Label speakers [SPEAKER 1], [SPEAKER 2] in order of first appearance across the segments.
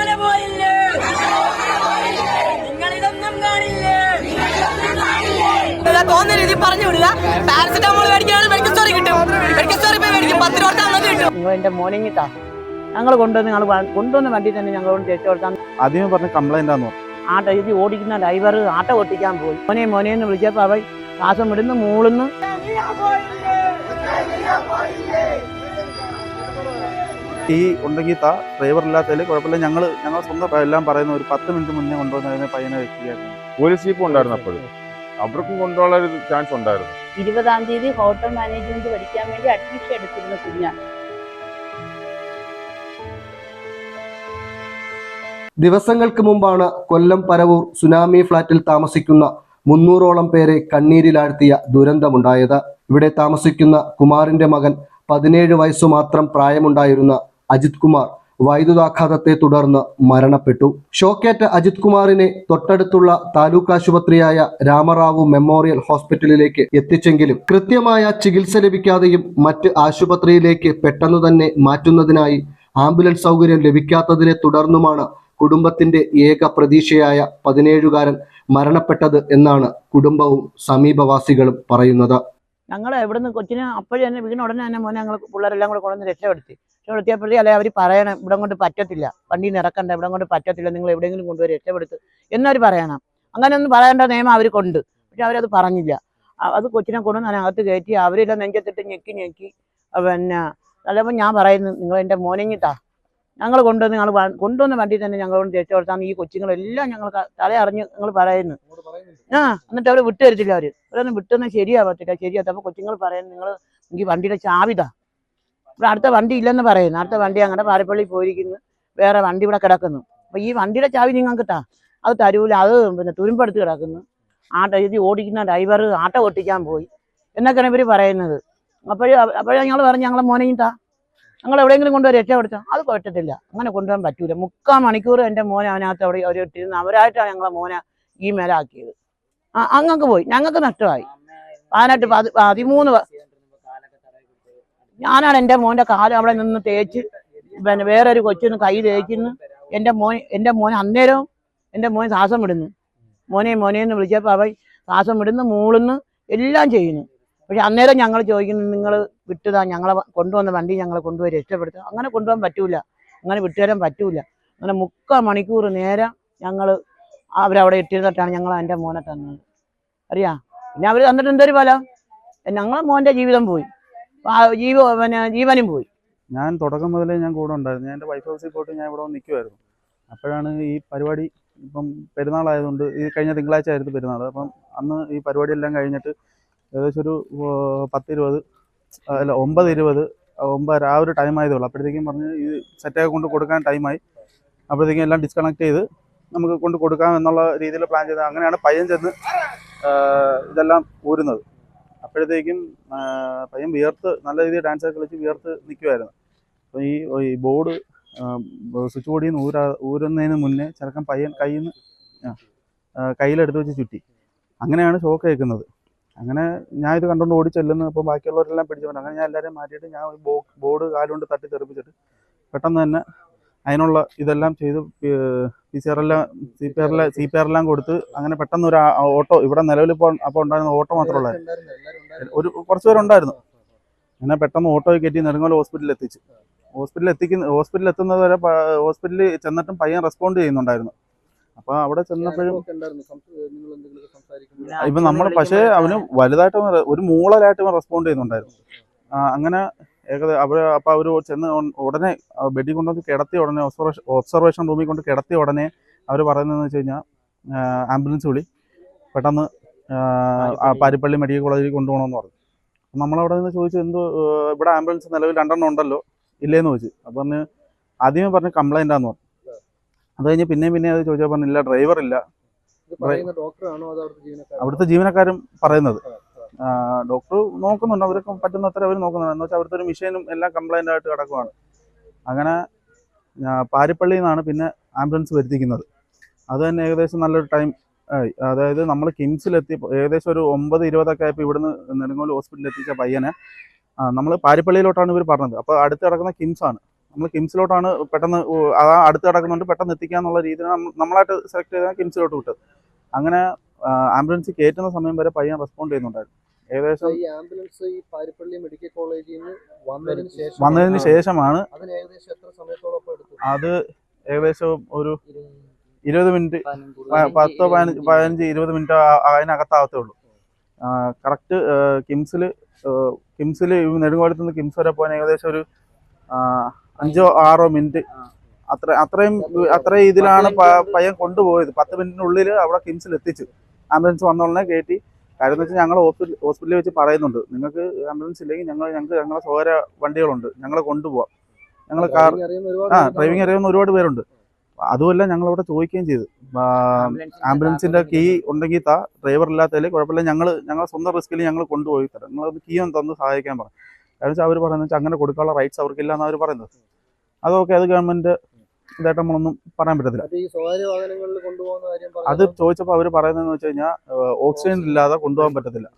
[SPEAKER 1] മല പോയില്ലേ? നിങ്ങളിതൊന്നും കാണില്ലേ? തോന്നുന്ന രീതി പറഞ്ഞു വിടുക. പാരസെറ്റമോൾ മേടിക്കുകയാണെങ്കിൽ മെഡിക്കൽ സ്റ്റോറി കിട്ടും. മെഡിക്കൽ സ്റ്റോറി പോയി മേടിക്കും. പത്ത് രൂപ കൊടുത്താൽ കിട്ടും.
[SPEAKER 2] മോനിങ്ങിട്ടാ ഞങ്ങൾ കൊണ്ടുവന്ന് ഞങ്ങൾ കൊണ്ടുവന്ന വണ്ടി തന്നെ ഞങ്ങൾ ചേച്ചി കൊടുത്താൽ
[SPEAKER 3] ആദ്യമേ പറഞ്ഞ കംപ്ലൈന്റ്
[SPEAKER 2] ആട്ടോ ഇത് ഓടിക്കുന്ന ഡ്രൈവർ ആട്ട ഓട്ടിക്കാൻ പോയി. മോനെ മോനെ എന്ന് വിളിച്ചപ്പോൾ അവൻ ശ്വാസം വിടുന്നു മൂളുന്നു.
[SPEAKER 3] ഈ ഉണ്ടെങ്കിൽ താ ഡ്രൈവർ ഇല്ലാത്തതിൽ കുഴപ്പമില്ല. ഞങ്ങൾ ഞങ്ങൾ സ്വന്തം എല്ലാം പറയുന്ന ഒരു പത്ത് മിനിറ്റ് മുന്നേ കൊണ്ടുവന്നതിനെ പയ്യനെ വെക്കുകയായിരുന്നു.
[SPEAKER 4] പോലീസ് ജീപ്പ് ഉണ്ടായിരുന്നു അപ്പോഴും. അവർക്കും കൊണ്ടുപോകാൻ ഒരു ചാൻസ് ഉണ്ടായിരുന്നു.
[SPEAKER 5] ഇരുപതാം തീയതി ഹോട്ടൽ മാനേജ്മെന്റ് പഠിക്കാൻ വേണ്ടി അഡ്മിഷൻ എടുത്തിരുന്ന കുഞ്ഞാണ്.
[SPEAKER 6] ദിവസങ്ങൾക്ക് മുമ്പാണ് കൊല്ലം പരവൂർ സുനാമി ഫ്ളാറ്റിൽ താമസിക്കുന്ന മുന്നൂറോളം പേരെ കണ്ണീരിലാഴ്ത്തിയ ദുരന്തമുണ്ടായത്. ഇവിടെ താമസിക്കുന്ന കുമാറിന്റെ മകൻ പതിനേഴ് വയസ്സു മാത്രം പ്രായമുണ്ടായിരുന്ന അജിത് കുമാർ വൈദ്യുതാഘാതത്തെ തുടർന്ന് മരണപ്പെട്ടു. ഷോക്കേറ്റ അജിത് കുമാറിനെ തൊട്ടടുത്തുള്ള താലൂക്ക് ആശുപത്രിയായ രാമറാവു മെമ്മോറിയൽ ഹോസ്പിറ്റലിലേക്ക് എത്തിച്ചെങ്കിലും കൃത്യമായ ചികിത്സ ലഭിക്കാതെയും മറ്റ് ആശുപത്രിയിലേക്ക് പെട്ടെന്ന് തന്നെ മാറ്റുന്നതിനായി ആംബുലൻസ് സൗകര്യം ലഭിക്കാത്തതിനെ തുടർന്നുമാണ് കുടുംബത്തിന്റെ ഏക പ്രതീക്ഷയായ പതിനേഴുകാരൻ മരണപ്പെട്ടത് എന്നാണ് കുടുംബവും സമീപവാസികളും പറയുന്നത്.
[SPEAKER 2] ഞങ്ങൾ എവിടുന്ന് കൊച്ചിനെ അപ്പോഴും തന്നെ വീണ ഉടനെ തന്നെ മോനെ ഞങ്ങൾ പിള്ളേരെല്ലാം കൂടെ കൊണ്ടുവന്ന് രക്ഷപ്പെടുത്തി. രക്ഷപ്പെടുത്തിയപ്പോഴേ അല്ലെ അവർ പറയണം. ഇവിടെ കൊണ്ട് പറ്റത്തില്ല. വണ്ടിയിൽ നിന്ന് ഇറക്കണ്ട. ഇവിടെ കൊണ്ട് പറ്റത്തില്ല. നിങ്ങൾ എവിടെയെങ്കിലും കൊണ്ടുപോയി രക്ഷപ്പെടുത്ത് എന്നവർ പറയണം. അങ്ങനെയൊന്നും പറയേണ്ട നിയമം അവർ കൊണ്ട് പക്ഷെ അവരത് പറഞ്ഞില്ല. അത് കൊച്ചിനെ കൊണ്ടു ഞാൻ അതിനകത്ത് കയറ്റി അവരെല്ലാം നെഞ്ചത്തിട്ട് ഞെക്കി ഞെക്കി പിന്നെ ചിലപ്പോൾ ഞാൻ പറയുന്നു നിങ്ങൾ എന്റെ മോനെങ്ങിട്ടാ ഞങ്ങൾ കൊണ്ടുവന്ന് ഞങ്ങൾ കൊണ്ടുവന്ന വണ്ടി തന്നെ ഞങ്ങൾ കൊണ്ട് രക്ഷപ്പെടുത്താൻ ഈ കൊച്ചുങ്ങളെല്ലാം ഞങ്ങൾ തല അറിഞ്ഞ് നിങ്ങൾ പറയുന്നു. ആ എന്നിട്ട് അവർ വിട്ടു തരത്തില്ല അവർ. അവരൊന്നും വിട്ടൊന്നും ശരിയാവത്തില്ല. ശരിയാത്ത അപ്പൊ കൊച്ചുങ്ങൾ പറയുന്നു നിങ്ങൾ എനിക്ക് വണ്ടിയുടെ ചാവിതാ ഇവിടെ അടുത്ത വണ്ടി ഇല്ലെന്ന് പറയുന്നു. അടുത്ത വണ്ടി അങ്ങനെ പാരപ്പള്ളി പോയിരിക്കുന്നു. വേറെ വണ്ടി ഇവിടെ കിടക്കുന്നു. അപ്പൊ ഈ വണ്ടിയുടെ ചാവി നിങ്ങൾക്ക് കിട്ടാ അത് തരൂല. അത് പിന്നെ തുരുമ്പെടുത്ത് കിടക്കുന്നു. ആട്ടോ ഇത് ഓടിക്കുന്ന ഡ്രൈവർ ആട്ടോ ഓട്ടിക്കാൻ പോയി. എന്നൊക്കെയാണ് ഇവർ പറയുന്നത്. അപ്പോഴും അപ്പോഴും ഞങ്ങൾ പറഞ്ഞു ഞങ്ങളെ മോനെയും താ. ഞങ്ങൾ എവിടെയെങ്കിലും കൊണ്ടുപോയി രക്ഷപ്പെടുത്താം അത് പറ്റത്തില്ല അങ്ങനെ കൊണ്ടുപോകാൻ പറ്റൂല. മുക്കാൽ മണിക്കൂർ എന്റെ മോനെ അതിനകത്ത് അവിടെ അവർ ഇട്ടിരുന്നു അവരായിട്ടാണ് ഞങ്ങളെ മോനെ ഈ മേലാക്കിയത്. ആ അങ്ങക്ക് പോയി. ഞങ്ങൾക്ക് നഷ്ടമായി. പതിനെട്ട് പതി പതിമൂന്ന് ഞാനാണ് എന്റെ മോന്റെ കാലം അവിടെ നിന്ന് തേച്ച് പിന്നെ വേറൊരു കൊച്ചിന് കൈ തേച്ചിന്ന്. എന്റെ മോൻ എന്റെ മോൻ അന്നേരവും എന്റെ മോൻ ശ്വാസം വിടുന്നു. മോനെ മോനെ എന്ന് വിളിച്ചപ്പോൾ അവൻ ശ്വാസം വിടുന്നു മൂളുന്നു എല്ലാം ചെയ്യുന്നു. പക്ഷെ അന്നേരം ഞങ്ങൾ ചോദിക്കുന്നു നിങ്ങൾ വിട്ടുതാ ഞങ്ങളെ കൊണ്ടുവന്ന വണ്ടി ഞങ്ങളെ കൊണ്ടുപോയി രക്ഷപ്പെടുത്തുക അങ്ങനെ കൊണ്ടുപോകാൻ പറ്റൂല. അങ്ങനെ വിട്ടുതരാൻ പറ്റൂല. അങ്ങനെ മുക്കാൽ മണിക്കൂർ നേരം ഞങ്ങൾ അവരവിടെ ഇട്ടിരുന്നിട്ടാണ് ഞങ്ങൾ എന്റെ മോനെ തന്നത്. അറിയാ? പിന്നെ അവർ തന്നിട്ട് എന്തൊരു ഫലം? ഞങ്ങളെ മോന്റെ ജീവിതം പോയി. ജീവനും പോയി.
[SPEAKER 3] ഞാൻ തുടക്കം മുതലേ ഞാൻ കൂടെ ഉണ്ടായിരുന്നു. ഞാൻ എന്റെ വൈഫ് ഹൗസിൽ പോയിട്ട് ഞാൻ ഇവിടെ നിൽക്കുമായിരുന്നു അപ്പോഴാണ് ഈ പരിപാടി ഇപ്പം പെരുന്നാളായതുകൊണ്ട് ഈ കഴിഞ്ഞ തിങ്കളാഴ്ച ആയിരുന്നു പെരുന്നാൾ. അപ്പം അന്ന് ഈ പരിപാടി എല്ലാം കഴിഞ്ഞിട്ട് ഏകദേശം ഒരു പത്തിരുപത് അല്ല ഒമ്പത് ഇരുപത് ഒമ്പത് ആ ഒരു ടൈം ആയതേ ഉള്ളൂ. അപ്പോഴത്തേക്കും പറഞ്ഞ് ഈ സെറ്റൊക്കെ കൊണ്ട് കൊടുക്കാൻ ടൈമായി അപ്പോഴത്തേക്കും എല്ലാം ഡിസ്കണക്ട് ചെയ്ത് നമുക്ക് കൊണ്ട് കൊടുക്കാം എന്നുള്ള രീതിയിൽ പ്ലാൻ ചെയ്ത് അങ്ങനെയാണ് പയ്യൻ ചെന്ന് ഇതെല്ലാം ഊരുന്നത്. അപ്പോഴത്തേക്കും പയ്യൻ വിയർത്ത് നല്ല രീതിയിൽ ഡാൻസ് കളിച്ച് വിയർത്ത് നിൽക്കുമായിരുന്നു അപ്പോൾ ഈ ഈ ബോർഡ് സ്വിച്ച് ബോർഡിൽ നിന്ന് ഊരാ ഊരുന്നതിന് മുന്നേ ചെറുക്കൻ പയ്യൻ കയ്യിൽ നിന്ന് കയ്യിലെടുത്ത് വെച്ച് ചുറ്റി. അങ്ങനെയാണ് ഷോക്ക് കേൾക്കുന്നത് അങ്ങനെ ഞാൻ ഇത് കണ്ടുകൊണ്ട് ഓടി ചെല്ലുന്നു. അപ്പോൾ ബാക്കിയുള്ളവരെല്ലാം പിടിച്ചു പിടിച്ചുകൊണ്ട് അങ്ങനെ ഞാൻ എല്ലാവരെയും മാറ്റിയിട്ട് ഞാൻ ബോർഡ് കാലുകൊണ്ട് തട്ടി തെറിപ്പിച്ചിട്ട് പെട്ടെന്ന് തന്നെ അതിനുള്ള ഇതെല്ലാം ചെയ്ത് പി സി ആറെല്ലാം സി പി സി പി കൊടുത്ത് അങ്ങനെ പെട്ടെന്ന് ഒരു ഓട്ടോ ഇവിടെ നിലവിൽ ഇപ്പോൾ അപ്പോൾ ഉണ്ടായിരുന്ന ഓട്ടോ മാത്രമുള്ളായിരുന്നു ഒരു കുറച്ച് പേരുണ്ടായിരുന്നു. അങ്ങനെ പെട്ടെന്ന് ഓട്ടോ കയറ്റി നെടുങ്ങോല ഹോസ്പിറ്റലിൽ എത്തിച്ച്. ഹോസ്പിറ്റലിൽ എത്തിക്കുന്ന ഹോസ്പിറ്റലിൽ എത്തുന്നത് വരെ ഹോസ്പിറ്റലിൽ ചെന്നിട്ടും പയ്യൻ റെസ്പോണ്ട് ചെയ്യുന്നുണ്ടായിരുന്നു. അപ്പൊ അവിടെ ചെന്നപ്പോഴും ഇപ്പൊ നമ്മൾ പക്ഷേ അവന് വലുതായിട്ട് ഒരു മൂളലായിട്ട് അവൻ റെസ്പോണ്ട് ചെയ്യുന്നുണ്ടായിരുന്നു. അങ്ങനെ ഏകദേശം അവർ അപ്പോൾ അവർ ചെന്ന് ഉടനെ ബെഡിൽ കൊണ്ടുവന്ന് കിടത്തിയ ഉടനെ ഒബ്സർവേഷൻ ഒബ്സർവേഷൻ റൂമിൽ കൊണ്ട് കിടത്തിയ ഉടനെ അവർ പറയുന്നതെന്ന് വെച്ച് കഴിഞ്ഞാൽ ആംബുലൻസ് വിളി. പെട്ടെന്ന് പാരിപ്പള്ളി. മെഡിക്കൽ കോളേജിൽ കൊണ്ടുപോകണമെന്ന് പറഞ്ഞു. അപ്പം നമ്മളവിടെ നിന്ന് ചോദിച്ചു എന്തോ ഇവിടെ ആംബുലൻസ് നിലവിൽ രണ്ടെണ്ണം ഉണ്ടല്ലോ ഇല്ലേന്ന് ചോദിച്ചു. അപ്പം പറഞ്ഞ് ആദ്യമേ പറഞ്ഞ് കംപ്ലൈന്റ് ആന്ന് പറഞ്ഞു. അത് കഴിഞ്ഞ് പിന്നെയും പിന്നെ അത് ചോദിച്ചാൽ പറഞ്ഞില്ല ഡ്രൈവർ ഇല്ല. അവിടുത്തെ ജീവനക്കാരും പറയുന്നത്. ഡോക്ടർ നോക്കുന്നുണ്ട് അവർക്ക് പറ്റുന്നത്ര അവർ നോക്കുന്നുണ്ട്. എന്ന് വെച്ചാൽ അവിടുത്തെ ഒരു മെഷീനും എല്ലാം കംപ്ലൈന്റ് ആയിട്ട് കിടക്കുവാണ്. അങ്ങനെ പാരിപ്പള്ളിയിൽ നിന്നാണ് പിന്നെ ആംബുലൻസ് വരുത്തിക്കുന്നത്. അത് തന്നെ ഏകദേശം നല്ലൊരു ടൈം അതായത് നമ്മൾ കിംസിലെത്തി ഏകദേശം ഒരു ഒമ്പത് ഇരുപതൊക്കെ ആയപ്പോൾ ഇവിടുന്ന് നെടുങ്ങോൽ ഹോസ്പിറ്റലിൽ എത്തിച്ച പയ്യനെ നമ്മൾ പാരിപ്പള്ളിയിലോട്ടാണ് ഇവർ പറഞ്ഞത്. അപ്പോൾ അടുത്ത് കിടക്കുന്ന കിംസാണ്. നമ്മൾ കിംസിലോട്ടാണ് പെട്ടെന്ന് അതാ അടുത്ത് കിടക്കുന്നുണ്ട്. പെട്ടെന്ന് എത്തിക്കാന്നുള്ള രീതിയിലാണ് രീതിയിൽ നമ്മളായിട്ട് സെലക്ട് ചെയ്താൽ കിംസിലോട്ട് വിട്ടത്. അങ്ങനെ ആംബുലൻസ് കയറ്റുന്ന സമയം വരെ പയ്യൻ റെസ്പോണ്ട് ചെയ്യുന്നുണ്ടായിരുന്നു. ഏകദേശം
[SPEAKER 6] ഈ ആംബുലൻസ് ഈ പാരിപ്പള്ളി മെഡിക്കൽ കോളേജിൽ നിന്ന് വന്നതിന് ശേഷം
[SPEAKER 3] വന്നതിന് ശേഷമാണ്.
[SPEAKER 6] അതിന് ഏകദേശം എത്ര സമയത്തോളം
[SPEAKER 3] അത് ഏകദേശം ഒരു ഇരുപത് മിനിറ്റ് പത്തോ പതിനഞ്ച് പതിനഞ്ച് ഇരുപത് മിനിറ്റ് അതിനകത്താവത്തേ ഉള്ളൂ കറക്റ്റ് കിംസിൽ കിംസിൽ നെടുങ്കോലത്ത് നിന്ന് കിംസ് വരെ പോകാൻ ഏകദേശം ഒരു അഞ്ചോ ആറോ മിനിറ്റ്. അത്ര അത്രയും അത്രയും ഇതിലാണ് പയ്യൻ കൊണ്ടുപോയത്. പത്ത് മിനിറ്റിനുള്ളിൽ അവിടെ കിംസിൽ എത്തിച്ചു. ആംബുലൻസ് വന്നോളനെ കയറ്റി. കാര്യം എന്ന് വെച്ചാൽ ഞങ്ങൾ ഹോസ്പിറ്റൽ ഹോസ്പിറ്റലിൽ വെച്ച് പറയുന്നുണ്ട്. നിങ്ങൾക്ക് ആംബുലൻസ് ഇല്ലെങ്കിൽ ഞങ്ങൾ ഞങ്ങൾക്ക് ഞങ്ങളെ സ്വകാര്യ വണ്ടികളുണ്ട്. ഞങ്ങളെ കൊണ്ടുപോകാം ഞങ്ങൾ കാർ ആ. ഡ്രൈവിംഗ് അറിയാവുന്ന ഒരുപാട് പേരുണ്ട്. അതുമല്ല ഞങ്ങൾ അവിടെ ചോദിക്കുകയും ചെയ്തു. ആംബുലൻസിന്റെ കീ ഉണ്ടെങ്കിൽ താ ഡ്രൈവർ ഇല്ലാത്തതിൽ കുഴപ്പമില്ല. ഞങ്ങൾ ഞങ്ങൾ സ്വന്തം റിസ്കിൽ ഞങ്ങൾ കൊണ്ടുപോയി തരാം. നിങ്ങൾ കീ ഒന്ന് തന്ന് സഹായിക്കാൻ പറഞ്ഞു കാരണം വെച്ചാൽ അവർ പറയുന്നത് അങ്ങനെ കൊടുക്കാനുള്ള റൈറ്റ്സ് അവർക്കില്ല എന്നാണ് അവർ പറയുന്നത്. അതൊക്കെ അത് ഗവൺമെന്റ് ഇതായിട്ട് നമ്മളൊന്നും പറയാൻ പറ്റത്തില്ല.
[SPEAKER 6] ഈ സ്വകാര്യ വാഹനങ്ങളിൽ കൊണ്ടുപോകുന്ന കാര്യം
[SPEAKER 3] അത് ചോദിച്ചപ്പോൾ അവർ പറയുന്നതെന്ന് വെച്ച് കഴിഞ്ഞാൽ ഓക്സിജൻ ഇല്ലാതെ കൊണ്ടുപോകാൻ പറ്റത്തില്ല.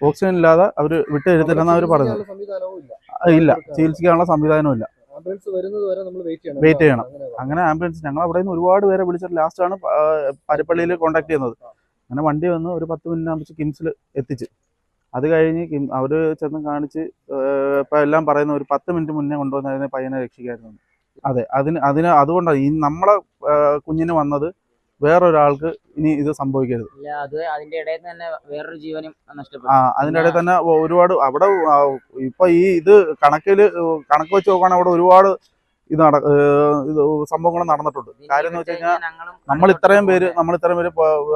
[SPEAKER 3] ഓക്സിജൻ ഇല്ലാതെ അവർ വിട്ട് തരത്തില്ലെന്ന് അവർ പറയുന്നത്.
[SPEAKER 6] ഇല്ല.
[SPEAKER 3] ചികിത്സിക്കാനുള്ള സംവിധാനവും ഇല്ല.
[SPEAKER 6] ആംബുലൻസ് വരുന്നത് വരെ നമ്മൾ വെയിറ്റ് ചെയ്യണം
[SPEAKER 3] വെയിറ്റ് ചെയ്യണം.
[SPEAKER 6] അങ്ങനെ
[SPEAKER 3] ആംബുലൻസ് ഞങ്ങൾ അവിടെ നിന്ന് ഒരുപാട് പേരെ വിളിച്ചിട്ട് ലാസ്റ്റാണ് പരപ്പള്ളിയിൽ കോൺടാക്ട് ചെയ്യുന്നത്. അങ്ങനെ വണ്ടി വന്ന് ഒരു പത്ത് മിനിറ്റ് ആകുമ്പോൾ കിംസിൽ എത്തിച്ച്. അത് കഴിഞ്ഞ് കിം അവർ ചെന്ന് കാണിച്ച് ഇപ്പം എല്ലാം പറയുന്ന ഒരു പത്ത് മിനിറ്റ് മുന്നേ കൊണ്ടുവന്നായിരുന്നു പയ്യനെ രക്ഷിക്കായിരുന്നു. അതെ അതിന് അതിന് അതുകൊണ്ടാണ് ഈ നമ്മളെ കുഞ്ഞിന് വന്നത് വേറൊരാൾക്ക് ഇനി ഇത് സംഭവിക്കരുത്.
[SPEAKER 7] അത് അതിന്റെ ഇടയിൽ തന്നെ വേറൊരു ജീവനും നഷ്ടപ്പെട്ടു
[SPEAKER 3] ആ അതിന്റെ ഇടയിൽ തന്നെ ഒരുപാട് അവിടെ ഇപ്പൊ ഈ ഇത് കണക്കിൽ കണക്ക് വെച്ച് നോക്കുകയാണെങ്കിൽ അവിടെ ഒരുപാട് ഇത് നട ഇത് സംഭവങ്ങൾ നടന്നിട്ടുണ്ട്. കാര്യം എന്ന് വെച്ച് കഴിഞ്ഞാൽ നമ്മൾ ഇത്രയും പേര് നമ്മൾ ഇത്രയും പേര്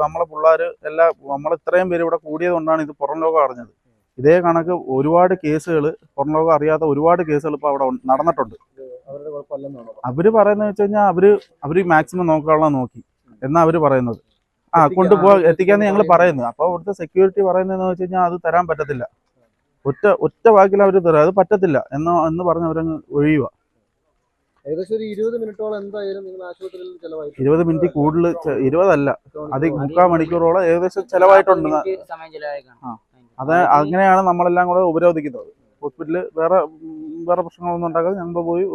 [SPEAKER 3] നമ്മളെ പിള്ളേർ എല്ലാ നമ്മൾ ഇത്രയും പേര് ഇവിടെ കൂടിയത് കൊണ്ടാണ് ഇത് പുറം ലോകം അറിഞ്ഞത്. ഇതേ കണക്ക് ഒരുപാട് കേസുകൾ പുറം ലോകം അറിയാത്ത ഒരുപാട് കേസുകൾ ഇപ്പോൾ അവിടെ നടന്നിട്ടുണ്ട്. അവർ പറയുന്നത് വെച്ച് കഴിഞ്ഞാൽ അവർ അവർ മാക്സിമം നോക്കാനുള്ള നോക്കി. എന്നാ അവർ പറയുന്നത്. ആ കൊണ്ടുപോ എത്തിക്കാന്ന് ഞങ്ങൾ
[SPEAKER 6] പറയുന്നത്.
[SPEAKER 3] അപ്പൊ അപ്പോൾ അവിടുത്തെ സെക്യൂരിറ്റി പറയുന്നതെന്ന് വെച്ച് കഴിഞ്ഞാൽ അത് തരാൻ പറ്റത്തില്ല. ഒറ്റ ഒറ്റ വാക്കിൽ അവർ തരാം അത് പറ്റത്തില്ല എന്ന് എന്ന് പറഞ്ഞ് അവരങ്ങ് ഒഴിയുക.
[SPEAKER 6] ഏകദേശം ഒരു ഇരുപത് മിനിറ്റോളം എന്തായാലും നിങ്ങൾ ആശുപത്രിയിൽ ചെലവായി.
[SPEAKER 3] ഇരുപത് മിനിറ്റ് കൂടുതൽ ഇരുപതല്ല. അത് മുക്കാൽ മണിക്കൂറോളം ഏകദേശം ചെലവായിട്ടുണ്ട്. അത് അങ്ങനെയാണ് നമ്മളെല്ലാം കൂടെ ഉപരോധിക്കുന്നത്. ഹോസ്പിറ്റലിൽ വേറെ വേറെ പ്രശ്നങ്ങളൊന്നും ഉണ്ടാക്കാതെ ഞങ്ങൾ പോയി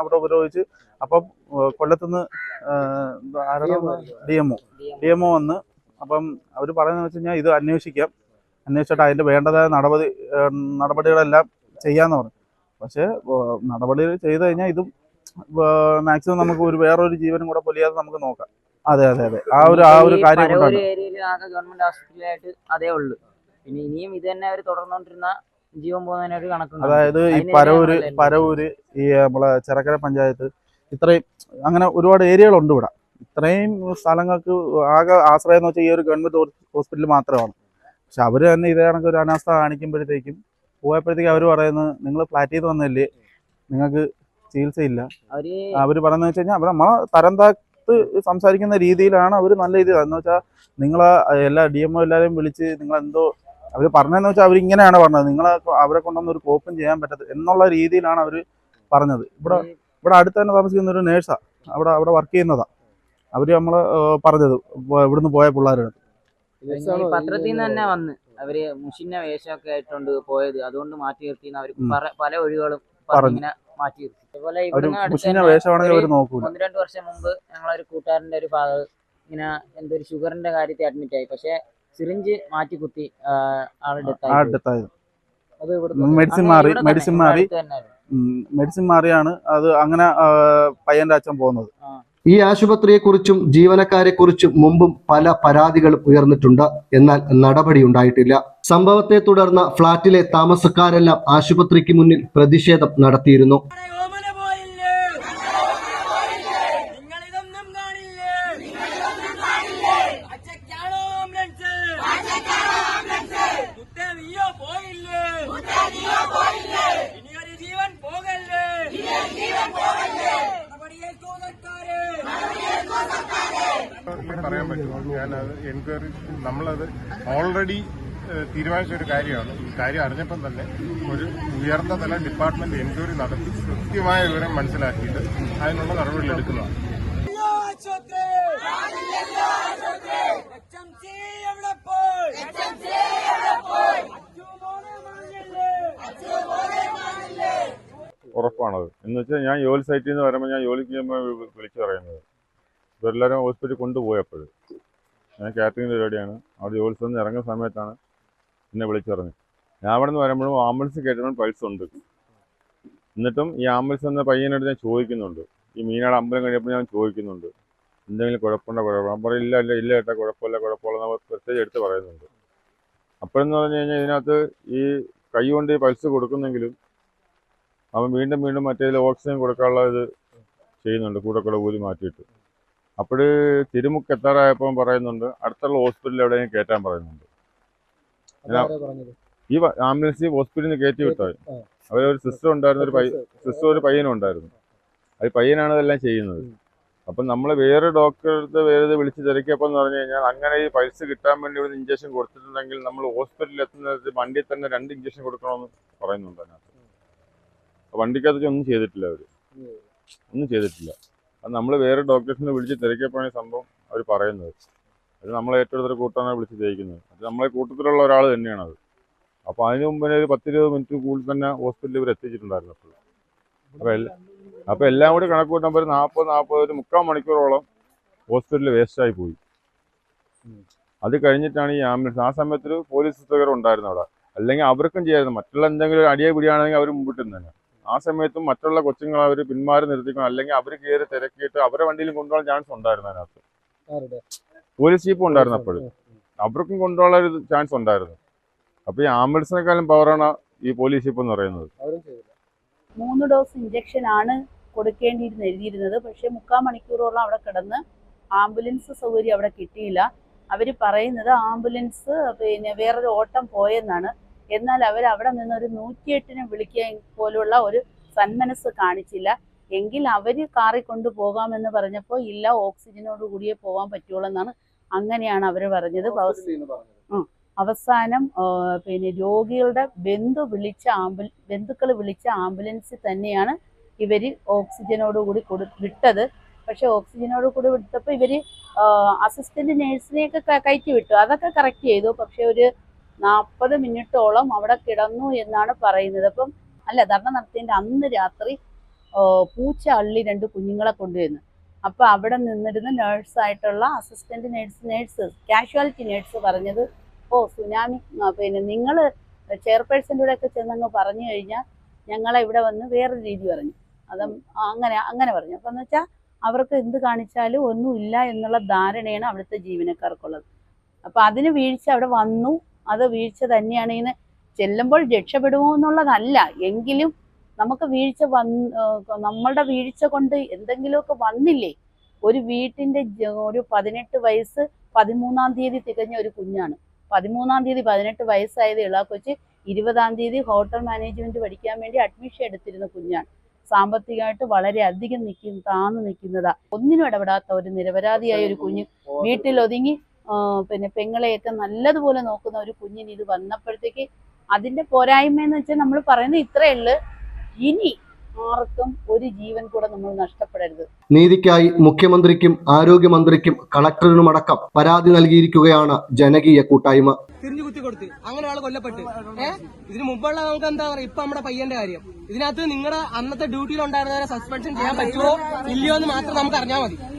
[SPEAKER 3] അവിടെ ഉപരോധിച്ച്. അപ്പം കൊല്ലത്തുനിന്ന് ആരാണ് D M O D M O വന്ന് അപ്പം അവർ പറയുന്നത് വെച്ച് കഴിഞ്ഞാൽ ഇത് അന്വേഷിക്കാം. അന്വേഷിച്ചിട്ട് അതിന്റെ വേണ്ടതായ നടപടി നടപടികളെല്ലാം ചെയ്യാന്ന് പറഞ്ഞു. പക്ഷേ നടപടികൾ ചെയ്ത് കഴിഞ്ഞാൽ ഇതും മാക്സിമം നമുക്ക് ഒരു വേറൊരു ജീവനും കൂടെ പൊലിയാതെ നമുക്ക് നോക്കാം. അതെ അതെ അതെ. ആ ഒരു ആ ഒരു കാര്യം
[SPEAKER 7] ഗവൺമെന്റ് ഹോസ്പിറ്റലായിട്ട് അതേ ഉള്ളൂ. പിന്നെ ഇനിയും ഇത് തന്നെ അവർ തുടർന്നുകൊണ്ടിരുന്ന ജീവൻ പോകുന്നതിനൊരു കണക്കുണ്ട്.
[SPEAKER 3] അതായത് ഈ പരവൂര് പരവൂര് ഈ നമ്മളെ ചെറക്കര പഞ്ചായത്ത് ഇത്രയും അങ്ങനെ ഒരുപാട് ഏരിയകളുണ്ട് ഇവിടെ. ഇത്രയും സ്ഥലങ്ങൾക്ക് ആകെ ആശ്രയം എന്ന് വെച്ചാൽ ഈ ഒരു ഗവൺമെന്റ് ഹോസ്പിറ്റൽ മാത്രമാണ്. പക്ഷെ അവർ തന്നെ ഇതേ കണക്ക് ഒരു അനാസ്ഥ കാണിക്കുമ്പോഴത്തേക്കും പോയപ്പോഴത്തേക്കും അവർ പറയുന്നത് നിങ്ങൾ ഫ്ലാറ്റിൽ നിന്ന് വന്നല്ലേ നിങ്ങൾക്ക് ചികിത്സയില്ല.
[SPEAKER 7] അവർ
[SPEAKER 3] അവർ പറയുന്നത് വെച്ച് കഴിഞ്ഞാൽ അവർ നമ്മളെ തരം താത്ത് സംസാരിക്കുന്ന രീതിയിലാണ് അവർ നല്ല രീതിയിൽ എന്ന് വെച്ചാൽ നിങ്ങളെ എല്ലാ ഡി എം ഒ എല്ലാവരെയും വിളിച്ച് നിങ്ങൾ എന്തോ അവർ പറഞ്ഞതെന്ന് വെച്ചാൽ അവരിങ്ങനെയാണ് പറഞ്ഞത്. നിങ്ങൾ അവരെ കൊണ്ടൊന്നും ഒരു കോപ്പും ചെയ്യാൻ പറ്റത്തില്ല എന്നുള്ള രീതിയിലാണ് അവർ പറഞ്ഞത്. ഇവിടെ ഇവിടെ അടുത്ത് തന്നെ താമസിക്കുന്ന ഒരു നേഴ്സാണ് അവിടെ അവിടെ വർക്ക് ചെയ്യുന്നതാ. അവർ നമ്മളെ ഏഹ്, പറഞ്ഞത്. ഇവിടുന്ന് പോയ പിള്ളേരുടെ
[SPEAKER 7] ഈ പത്രത്തിൽ നിന്ന് തന്നെ വന്ന് അവർ മുഷിന്ന വേഷമൊക്കെ ആയിട്ടുണ്ട് പോയത്. അതുകൊണ്ട് മാറ്റി നിർത്തിന്ന് അവർ. പല ഒഴിവുകളും
[SPEAKER 3] പറഞ്ഞു.
[SPEAKER 7] ഇങ്ങനെ മാറ്റി നിർത്തി. അതുപോലെ
[SPEAKER 3] ഇവിടെ
[SPEAKER 7] ഒന്ന് രണ്ട് വർഷം മുമ്പ് ഞങ്ങളൊരു കൂട്ടുകാരന്റെ ഒരു ഭാഗം ഇങ്ങനെ എന്തൊരു ഷുഗറിന്റെ കാര്യത്തിൽ അഡ്മിറ്റ് ആയി. പക്ഷെ സിറിഞ്ച് മാറ്റി കുത്തി
[SPEAKER 3] മെഡിസിൻ മാറി മെഡിസിൻ മാറി. മെഡിസിൻ മാറിയാണ് അത് അങ്ങനെ പയ്യന്റെ അച്ഛൻ പോകുന്നത്.
[SPEAKER 6] ഈ ആശുപത്രിയെ കുറിച്ചും ജീവനക്കാരെ കുറിച്ചും മുമ്പും പല പരാതികളും ഉയർന്നിട്ടുണ്ട്. എന്നാൽ നടപടി ഉണ്ടായിട്ടില്ല. സംഭവത്തെ തുടർന്ന് ഫ്ളാറ്റിലെ താമസക്കാരെല്ലാം ആശുപത്രിക്ക് മുന്നിൽ പ്രതിഷേധം നടത്തിയിരുന്നു
[SPEAKER 1] ഓമന പോയില്ലേ നിങ്ങളിതൊന്നും കാണില്ലേ അച്ചക്കാണോ ആംബുലൻസ് മുത്തേ നീയോ പോയില്ലേ ഇനിയൊരു ജീവൻ പോകല്ലേ നടപടിയേൽക്കൂ സർക്കാര്
[SPEAKER 4] പറയാൻ പറ്റും. ഞാനത് എൻക്വയറി നമ്മളത് ഓൾറെഡി തീരുമാനിച്ച ഒരു കാര്യമാണ്. ഈ കാര്യം അറിഞ്ഞപ്പം തന്നെ ഒരു ഉയർന്ന തല ഡിപ്പാർട്ട്മെന്റ് എൻക്വയറി നടത്തി കൃത്യമായ വിവരം മനസ്സിലാക്കിയിട്ട് അതിനുള്ള നടപടികൾ എടുക്കുന്നതാണ്.
[SPEAKER 1] ആശുപത്രി HMC എവിടെ പോയി അച്ചു മോനെ മാറിയല്ലേ
[SPEAKER 8] ഉറപ്പാണത്. എന്ന് വെച്ചാൽ ഞാൻ ജോലി സൈറ്റിൽ നിന്ന് വരുമ്പോൾ ഞാൻ ജോലിക്ക് ചെയ്യുമ്പോൾ വിളിച്ചു പറയുന്നത്. ഇവരെല്ലാവരും ഹോസ്പിറ്റലിൽ കൊണ്ടുപോയപ്പോൾ ഞാൻ കാറ്ററിംഗ് പരിപാടിയാണ് അവിടെ ജോലി സ്ഥലത്ത് ഇറങ്ങുന്ന സമയത്താണ് എന്നെ വിളിച്ചറിഞ്ഞത്. ഞാൻ അവിടെ നിന്ന് വരുമ്പോഴും ആംബുലൻസ് കയറ്റുമ്പോൾ പൾസ് ഉണ്ട്. എന്നിട്ടും ഈ ആംബുലൻസ് എന്ന പയ്യനോട് ഞാൻ ചോദിക്കുന്നുണ്ട്. ഈ മീനാട് അമ്പലം കഴിയപ്പോൾ ഞാൻ ചോദിക്കുന്നുണ്ട്. എന്തെങ്കിലും കുഴപ്പമുണ്ടോ? കുഴപ്പം ഞാൻ ഇല്ല ഇല്ല ഇല്ല ഏട്ടാ കുഴപ്പമില്ല കുഴപ്പമില്ല നമ്മൾ പ്രത്യേകം എടുത്ത് പറയുന്നുണ്ട്. അപ്പോഴെന്ന് പറഞ്ഞു കഴിഞ്ഞാൽ ഇതിനകത്ത് ഈ കൈ കൊണ്ട് പൾസ് കൊടുക്കുന്നെങ്കിലും അവൻ വീണ്ടും വീണ്ടും മറ്റേതിൽ ഓക്സിജൻ കൊടുക്കാനുള്ള ഇത് ചെയ്യുന്നുണ്ട്. കൂടെ കൂടെ ഊരി മാറ്റിയിട്ട്. അപ്പോൾ തിരുമുക്ക് എത്താറായപ്പോൾ പറയുന്നുണ്ട് അടുത്തുള്ള ഹോസ്പിറ്റലിൽ എവിടെയെങ്കിലും കയറ്റാൻ പറയുന്നുണ്ട്. ഈ ആംബുലൻസ് ഹോസ്പിറ്റലിൽ നിന്ന് കയറ്റി വിട്ടാൽ അവരൊരു സിസ്റ്റർ ഉണ്ടായിരുന്ന ഒരു പയ്യ സിസ്റ്റർ ഒരു പയ്യനും ഉണ്ടായിരുന്നു. അത് പയ്യനാണ് ഇതെല്ലാം ചെയ്യുന്നത്. അപ്പം നമ്മൾ വേറെ ഡോക്ടറുടെ വേറെ ഇത് വിളിച്ച് തിരക്കിയപ്പോൾ എന്ന് പറഞ്ഞു കഴിഞ്ഞാൽ അങ്ങനെ ഈ പൈസ കിട്ടാൻ വേണ്ടി ഒരു ഇഞ്ചക്ഷൻ കൊടുത്തിട്ടുണ്ടെങ്കിൽ നമ്മൾ ഹോസ്പിറ്റലിൽ എത്തുന്നത് വണ്ടിയിൽ തന്നെ രണ്ട് ഇഞ്ചക്ഷൻ കൊടുക്കണമെന്ന് പറയുന്നുണ്ട് അതിനകത്ത്. വണ്ടിക്കകത്ത് ഒന്നും ചെയ്തിട്ടില്ല അവർ ഒന്നും ചെയ്തിട്ടില്ല. അത് നമ്മൾ വേറെ ഡോക്ടേഴ്സിനെ വിളിച്ച് തിരക്കിയപ്പോഴാണ് ഈ സംഭവം അവർ പറയുന്നത്. അത് നമ്മളെ ഏറ്റെടുത്തൊരു കൂട്ടാണ് വിളിച്ച് ചെയ്യിക്കുന്നത് അത് നമ്മളെ കൂട്ടത്തിലുള്ള ഒരാൾ തന്നെയാണ് അത് അപ്പോൾ അതിന് മുമ്പേ ഒരു പത്തിരുപത് മിനിറ്റ് കൂടുതൽ തന്നെ ഹോസ്പിറ്റലിൽ ഇവർ എത്തിച്ചിട്ടുണ്ടായിരുന്നു അപ്പോൾ അപ്പോൾ എല്ലാ അപ്പോൾ എല്ലാം കൂടി കണക്ക് കൂട്ടുമ്പോൾ ഒരു നാൽപ്പത് നാൽപ്പത് ഒരു മുക്കാൽ മണിക്കൂറോളം ഹോസ്പിറ്റലിൽ വേസ്റ്റായി പോയി. അത് കഴിഞ്ഞിട്ടാണ് ഈ ആംബുലൻസ്. ആ സമയത്തൊരു പോലീസ് ഉദ്യോഗസ്ഥർ ഉണ്ടായിരുന്നു അവിടെ. അല്ലെങ്കിൽ അവർക്കും ചെയ്യായിരുന്നു. മറ്റുള്ള എന്തെങ്കിലും അടിയെ പിടിയാണെങ്കിൽ അവർ മുമ്പിട്ട് തന്നെ ആ സമയത്തും മറ്റുള്ള കൊച്ചുങ്ങളെ അവർ പിന്മാറി നിർത്തിക്കണം. അല്ലെങ്കിൽ അവർ കയറി തിരക്കിയിട്ട് അവരെ വണ്ടിയിലും കൊണ്ടുപോകാൻ ചാൻസ് ഉണ്ടായിരുന്നു അതിനകത്ത്. പോലീസ് ജീപ്പ് ഉണ്ടായിരുന്നു അപ്പോഴും. അവർക്കും കൊണ്ടുപോകാൻ ഒരു ചാൻസ് ഉണ്ടായിരുന്നു. അപ്പൊ ഈ ആംബുലൻസിനെക്കാളും പവറാണ് ഈ പോലീസ് ജീപ്പ് എന്ന് പറയുന്നത്.
[SPEAKER 5] മൂന്ന് ഡോസ് ഇഞ്ചക്ഷൻ ആണ് കൊടുക്കേണ്ടിയിരുന്നു എഴുതിയിരുന്നത്. പക്ഷേ മുക്കാൽ മണിക്കൂറോളം അവിടെ കിടന്ന് ആംബുലൻസ് സൗകര്യം അവിടെ കിട്ടിയില്ല. അവർ പറയുന്നത് ആംബുലൻസ് പിന്നെ വേറൊരു ഓട്ടം പോയെന്നാണ്. എന്നാൽ അവർ അവിടെ നിന്ന് ഒരു നൂറ്റിയെട്ടിനെ വിളിക്കാൻ പോലുള്ള ഒരു സന്മനസ് കാണിച്ചില്ല. എങ്കിൽ അവർ കാറിൽ കൊണ്ടുപോകാമെന്ന് പറഞ്ഞപ്പോൾ ഇല്ല ഓക്സിജനോട് കൂടിയേ പോകാൻ പറ്റുള്ളൂ എന്നാണ് അങ്ങനെയാണ് അവർ പറഞ്ഞത്. അവസാനം പിന്നെ രോഗികളുടെ ബന്ധു വിളിച്ച ആംബുൽ ബന്ധുക്കൾ വിളിച്ച ആംബുലൻസിൽ തന്നെയാണ് ഇവർ ഓക്സിജനോട് കൂടി കൊടു വിട്ടത്. പക്ഷെ ഓക്സിജനോട് കൂടി വിട്ടപ്പോൾ ഇവർ അസിസ്റ്റന്റ് നേഴ്സിനെയൊക്കെ കയറ്റി വിട്ടു. അതൊക്കെ കറക്റ്റ് ചെയ്തു. പക്ഷെ ഒരു നാൽപ്പത് മിനിറ്റോളം അവിടെ കിടന്നു എന്നാണ് പറയുന്നത്. അപ്പം അല്ല ധർണ നടത്തിയതിന്റെ അന്ന് രാത്രി പൂച്ച അള്ളി രണ്ട് കുഞ്ഞുങ്ങളെ കൊണ്ടുവരുന്നു. അപ്പോൾ അവിടെ നിന്നിരുന്ന നേഴ്സായിട്ടുള്ള assistant nurse nurse casualty nurse പറഞ്ഞത് ഓ സുനാമി പിന്നെ നിങ്ങൾ ചെയർപേഴ്സന്റെ കൂടെ ഒക്കെ ചെന്നങ്ങ് പറഞ്ഞു കഴിഞ്ഞാൽ ഞങ്ങളെ ഇവിടെ വന്ന് വേറെ രീതി പറഞ്ഞു. അത് അങ്ങനെ അങ്ങനെ പറഞ്ഞു. അപ്പം എന്ന് വെച്ചാൽ അവർക്ക് എന്ത് കാണിച്ചാലും ഒന്നുമില്ല എന്നുള്ള ധാരണയാണ് അവിടുത്തെ ജീവനക്കാർക്കുള്ളത്. അപ്പം അതിന് വീഴ്ച അവിടെ വന്നു. അത് വീഴ്ച തന്നെയാണ് ഇന്ന് ചെല്ലുമ്പോൾ രക്ഷപ്പെടുമോ എന്നുള്ളതല്ല. എങ്കിലും നമുക്ക് വീഴ്ച വന്ന് നമ്മളുടെ വീഴ്ച കൊണ്ട് എന്തെങ്കിലുമൊക്കെ വന്നില്ലേ? ഒരു വീട്ടിന്റെ ഒരു പതിനെട്ട് വയസ്സ് പതിമൂന്നാം തീയതി തികഞ്ഞ ഒരു കുഞ്ഞാണ്. പതിമൂന്നാം തീയതി പതിനെട്ട് വയസ്സായത് ഇളാക്കൊച്ച് ഇരുപതാം തീയതി ഹോട്ടൽ മാനേജ്മെന്റ് പഠിക്കാൻ വേണ്ടി അഡ്മിഷൻ എടുത്തിരുന്ന കുഞ്ഞാണ്. സാമ്പത്തികമായിട്ട് വളരെ അധികം നിൽക്കും താന്ന് നിൽക്കുന്നതാ. ഒന്നിനും ഇടപെടാത്ത ഒരു നിരപരാധിയായ ഒരു കുഞ്ഞ് വീട്ടിൽ ഒതുങ്ങി പിന്നെ പെങ്ങളെയൊക്കെ നല്ലതുപോലെ നോക്കുന്ന ഒരു കുഞ്ഞിന് ഇത് വന്നപ്പോഴത്തേക്ക് അതിന്റെ പോരായ്മ എന്ന് വെച്ചാൽ നമ്മൾ പറയുന്നത് ഇത്രയേ ഉള്ളു. ഇനി ആർക്കും ഒരു ജീവൻ കൂടെ നമ്മൾ നഷ്ടപ്പെടരുത്.
[SPEAKER 6] നീതിക്കായി മുഖ്യമന്ത്രിക്കും ആരോഗ്യമന്ത്രിക്കും കളക്ടറിനുമടക്കം പരാതി നൽകിയിരിക്കുകയാണ് ജനകീയ കൂട്ടായ്മ.
[SPEAKER 1] തിരിഞ്ഞു കുത്തി കൊടുത്ത്. അങ്ങനെ ആൾ കൊല്ലപ്പെട്ട്. ഏഹ് ഇതിന് മുമ്പുള്ള നമുക്ക് എന്താ പറയാ? ഇപ്പൊ നമ്മുടെ പയ്യന്റെ കാര്യം. ഇതിനകത്ത് നിങ്ങളുടെ അന്നത്തെ ഡ്യൂട്ടിയിൽ ഉണ്ടായിരുന്നവരെ സസ്പെൻഷൻ ചെയ്യാൻ പറ്റുമോ ഇല്ലയോ എന്ന് മാത്രം നമുക്ക് അറിഞ്ഞാൽ മതി.